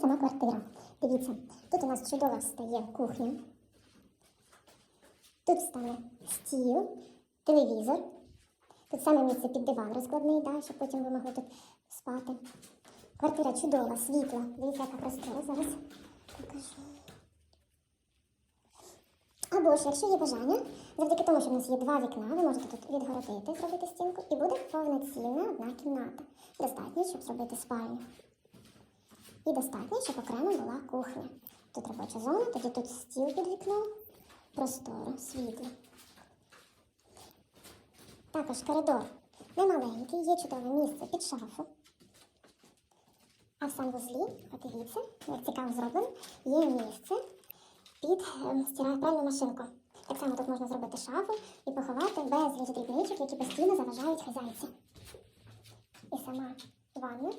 сама квартира. Дивіться, тут у нас чудово встає кухня. Тут стане стіл, телевізор. Тут саме місце під диван розкладний, да, щоб потім ви могли тут спати. Квартира чудова, світла. Дивіться, яка простора зараз. Покажу. Або ж, якщо є бажання, завдяки тому, що в нас є два вікна, ви можете тут відгородити, зробити стінку, і буде повноцінна одна кімната. Достатньо, щоб зробити спальню. І достатньо, щоб окремо була кухня. Тут робоча зона, тоді тут стіл під вікном, просторо, світло. Також коридор немаленький, є чудове місце під шафу. А в санвузлі, подивіться, як цікаво зроблено, є місце під ем, стиральну машинку. Так само тут можна зробити шафу і поховати безліч дрібничок, які постійно заважають хазяйці. І сама ванна